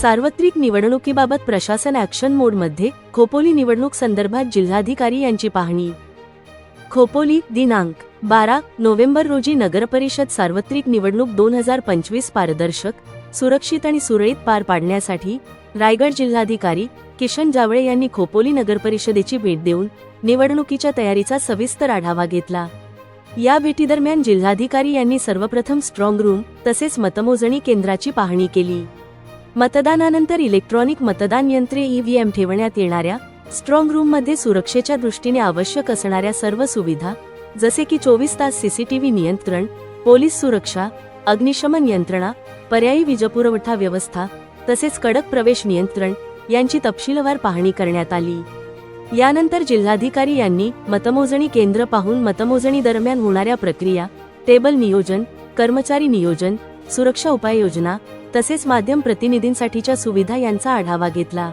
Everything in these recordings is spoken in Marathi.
सार्वत्रिक निवडणुकीबाबत प्रशासन ॲक्शन मोडमध्ये खोपोली निवडणूक संदर्भात जिल्हाधिकारी यांची पाहणी. खोपोली दिनांक बारा नोव्हेंबर रोजी नगरपरिषद सार्वत्रिक निवडणूक दोन हजार पंचवीस पारदर्शक सुरक्षित आणि सुरळीत पार पाडण्यासाठी रायगड जिल्हाधिकारी किशन जावळे यांनी खोपोली नगरपरिषदेची भेट देऊन निवडणुकीच्या तयारीचा सविस्तर आढावा घेतला. या भेटीदरम्यान जिल्हाधिकारी यांनी सर्वप्रथम स्ट्रॉंग रूम तसेच मतमोजणी केंद्राची पाहणी केली. मतदानानंतर इलेक्ट्रॉनिक मतदान यंत्रे ईव्हीएम ठेवण्यात येणाऱ्या स्ट्रॉंग रूममध्ये सुरक्षेच्या दृष्टीने आवश्यक असणाऱ्या सर्व सुविधा जसे की चोवीस तास सीसीटीव्ही नियंत्रण पोलीस सुरक्षा अग्निशमन यंत्रणा पर्यायी वीजपुरवठा व्यवस्था तसेच कडक प्रवेश नियंत्रण यांची तपशीलवार पाहणी करण्यात आली. यानंतर जिल्हाधिकारी यांनी मतमोजणी केंद्र पाहून मतमोजणी दरम्यान होणाऱ्या प्रक्रिया टेबल नियोजन कर्मचारी नियोजन सुरक्षा उपाययोजना तसेच माध्यम प्रतिनिधींसाठीच्या सुविधा यांचा आढावा घेतला.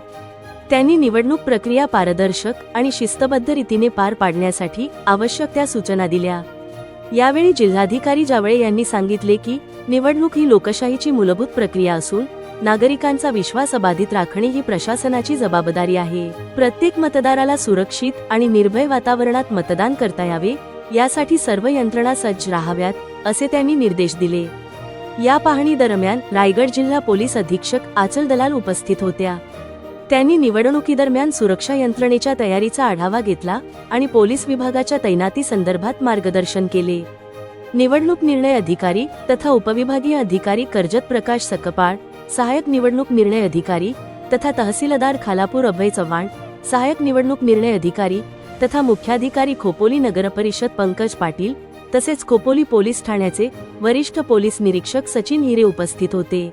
त्यांनी निवडणूक प्रक्रिया पारदर्शक आणि शिस्तबद्ध रीतीने पार पाडण्यासाठी आवश्यक त्या सूचना दिल्या. यावेळी जिल्हाधिकारी जावळे यांनी सांगितले की निवडणूक ही लोकशाहीची मूलभूत प्रक्रिया असून नागरिकांचा विश्वास अबाधित राखणे ही प्रशासनाची जबाबदारी आहे. प्रत्येक मतदाराला सुरक्षित आणि निर्भय वातावरणात मतदान करता यावे यासाठी सर्व यंत्रणा सज्ज राहाव्यात असे त्यांनी निर्देश दिले. या पाहणी दरम्यान रायगड जिल्हा पोलीस अधीक्षक आचल दलाल उपस्थित होत्या. त्यांनी निवडणुकीदरम्यान सुरक्षा यंत्रणेच्या तयारीचा आढावा घेतला आणि पोलीस विभागाच्या तैनाती संदर्भात मार्गदर्शन केले. निवडणूक निर्णय अधिकारी तथा उपविभागीय अधिकारी कर्जत प्रकाश सकपाळ सहाय्यक निवडणूक निर्णय अधिकारी तथा तहसीलदार खालापूर अभय चव्हाण सहाय्यक निवडणूक निर्णय अधिकारी तथा मुख्याधिकारी खोपोली नगरपरिषद पंकज पाटील तसेच खोपोली पोलीस ठाण्याचे वरिष्ठ पोलीस निरीक्षक सचिन हिरे उपस्थित होते.